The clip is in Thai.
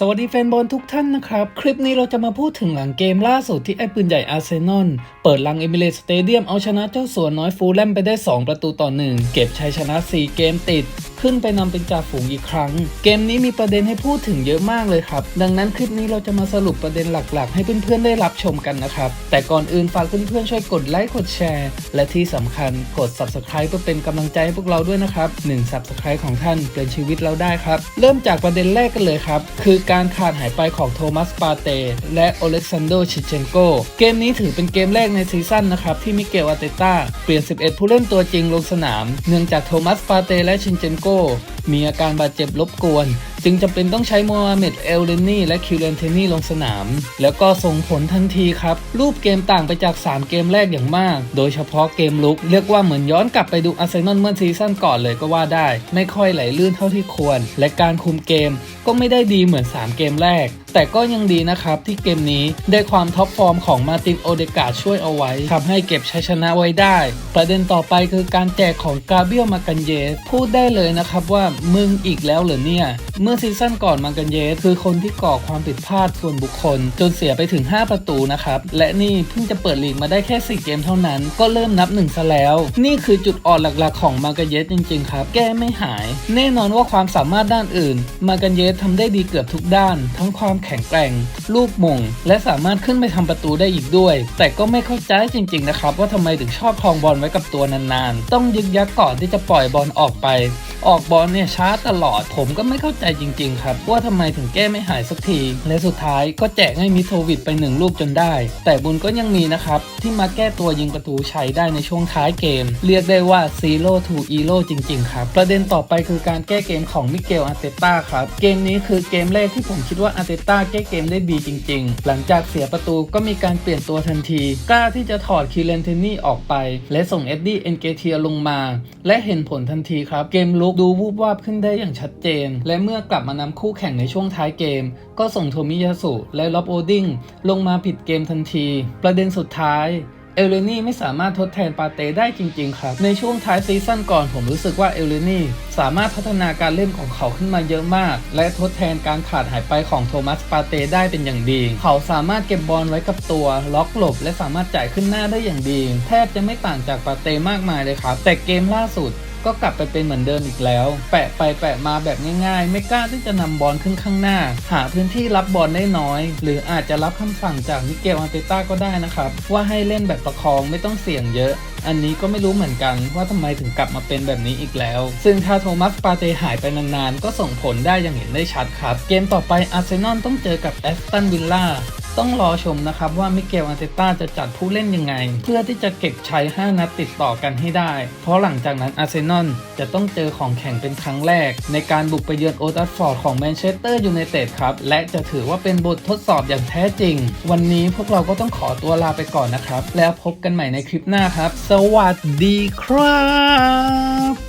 สวัสดีแฟนบอลทุกท่านนะครับ คลิปนี้เราจะมาพูดถึงหลังเกมล่าสุดที่ไอ้ปืนใหญ่อาร์เซนอลเปิดลังเอมิเรตสเตเดียมเอาชนะเจ้าสัวน้อยฟูลแลมไปได้ 2 ประตูต่อ 1 เก็บชัยชนะ 4 เกมติดขึ้นไปนำเป็นจ่าฝูงอีกครั้ง เกมนี้มีประเด็นให้พูดถึงเยอะมากเลยครับ ดังนั้นคลิปนี้เราจะมาสรุปประเด็นหลักๆ ให้เพื่อนๆได้รับชมกันนะครับ แต่ก่อนอื่นฝากเพื่อนๆช่วยกดไลค์กดแชร์ และที่สำคัญกด subscribe เพื่อเป็นกำลังใจให้พวกเราด้วยนะครับ1 subscribe ของท่านเปลี่ยนชีวิตเราได้ครับ เริ่มจากประเด็นแรกกันเลยครับ คือการขาดหายไปของโทมัสปาเตและโอเล็กซานโดชิเชนโกเกมนี้ถือเป็นเกมแรกในซีซั่นนะครับที่มิเกลอาเตต้าเปลี่ยน 11 ผู้เล่นตัวจริงลงสนาม เนื่องจากโทมัสปาเตและชินเชนโกมีอาการบาดเจ็บรบกวน จึงจำเป็นต้องใช้โมฮัมเหม็ดเอลเลนนี่และคิวเลนเทนี่ลงสนาม แล้วก็ส่งผลทันทีครับ รูปเกมต่างไปจาก 3 เกมแรกอย่างมาก โดยเฉพาะเกมลุก เรียกว่าเหมือนย้อนกลับไปดูอาร์เซนอลเมื่อซีซั่นก่อนเลยก็ว่าได้ ไม่ค่อยไหลลื่นเท่าที่ควร และการคุมเกมก็ไม่ได้ดีเหมือน 3 เกมแรก แต่ก็ยังดีนะครับที่เกมนี้ได้ความท็อปฟอร์มของมาตินโอเดกาช่วยเอาไว้ทำให้เก็บชัยชนะไว้ได้ ประเด็นต่อไปคือการแจกของกาเบียลมากันเยสพูดได้เลยนะครับว่ามึงอีกแล้วเหรอเนี่ยเมื่อซีซั่นก่อนมากันเยสคือคนที่ก่อความผิดพลาดส่วนบุคคล จนเสียไปถึง 5 ประตูนะครับ และนี่เพิ่งจะเปิดลีกมาได้แค่ 4 เกมเท่านั้น ก็เริ่มนับหนึ่งซะแล้ว นี่คือจุดอ่อนหลักๆของมากันเยสจริงๆครับ แก้ไม่หาย แน่นอนว่าความสามารถด้านอื่นมากันเยสทำได้ดีเกือบทุกด้าน ทั้งความแข็งแกร่ง ลูกมง และสามารถขึ้นไปทำประตูได้อีกด้วย แต่ก็ไม่เข้าใจจริงๆนะครับว่าทำไมถึงชอบครองบอลไว้กับตัวนานๆ ต้องยึกยักก่อนที่จะปล่อยบอลออกไป ออกบอลเนี่ยช้าตลอดผมก็ไม่เข้าใจจริงๆ ครับ ว่าทำไมถึงแก้ไม่หายสักที และสุดท้ายก็แจกให้มิโทวิดไปหนึ่งลูกจนได้ แต่บุญก็ยังมีนะครับ ที่มาแก้ตัวยิงประตูชัยได้ในช่วงท้ายเกม เรียกได้ว่าซีโร่ทูอีโร่จริงๆ ครับ ประเด็นต่อไปคือการแก้เกมของมิเกลอาร์เตต้าครับ เกมนี้คือเกมแรกที่ผมคิดว่าอาร์เตต้าแก้เกมได้ดีจริง ๆ หลังจากเสียประตูก็มีการเปลี่ยนตัวทันที กล้าที่จะถอดคิเลนเทนนี่ออกไป และส่งเอ็ดดี้เอ็นเกเทียลงมา และเห็นผลทันทีครับ เกมลุกดูวูบวาบขึ้นได้อย่างชัดเจน และเมื่อกลับมานำคู่แข่งในช่วงท้ายเกม ก็ส่งโทมิยาสุและล็อบโอดิงลงมาผิดเกมทันที ประเด็นสุดท้ายเอลเลนี่ไม่สามารถทดแทนปาเต้ได้จริง ๆ ครับ ในช่วงท้ายซีซั่นก่อนผมรู้สึกว่าเอลเลนี่สามารถพัฒนาการเล่นของเขาขึ้นมาเยอะมาก และทดแทนการขาดหายไปของโทมัสปาเต้ได้เป็นอย่างดี เขาสามารถเก็บบอลไว้กับตัว ล็อกหลบ และสามารถจ่ายขึ้นหน้าได้อย่างดี แทบจะไม่ต่างจากปาเต้มากมายเลยครับ แต่เกมล่าสุด ก็กลับไปเป็นเหมือนเดิมอีกแล้ว แปะไปแปะมาแบบง่ายๆ ไม่กล้าที่จะนำบอลขึ้นข้างหน้า หาพื้นที่รับบอลได้น้อย หรืออาจจะรับคำสั่งจากมิเกลอาร์เตต้าก็ได้นะครับ ว่าให้เล่นแบบประคองไม่ต้องเสี่ยงเยอะอันนี้ก็ไม่รู้เหมือนกันว่าทำไมถึงกลับมาเป็นแบบนี้อีกแล้ว ซึ่งถ้าโทมัสปาเตหายไปนานๆ ก็ส่งผลได้อย่างเห็นได้ชัดครับ เกมต่อไปอาร์เซนอลต้องเจอกับแอสตันวิลล่า ต้องรอชมนะครับว่ามิเกลอาร์เตต้าจะจัดผู้เล่นยังไง เพื่อที่จะเก็บชัย 5 นัดติดต่อกันให้ได้ เพราะหลังจากนั้นอาร์เซนอลจะต้องเจอของแข่งเป็นครั้งแรก ในการบุกไปเยือนโอทัฟฟอร์ดของแมนเชสเตอร์ยูไนเต็ดครับ และจะถือว่าเป็นบททดสอบอย่างแท้จริง วันนี้พวกเราก็ต้องขอตัวลาไปก่อนนะครับ แล้วพบกันใหม่ในคลิปหน้าครับ สวัสดีครับ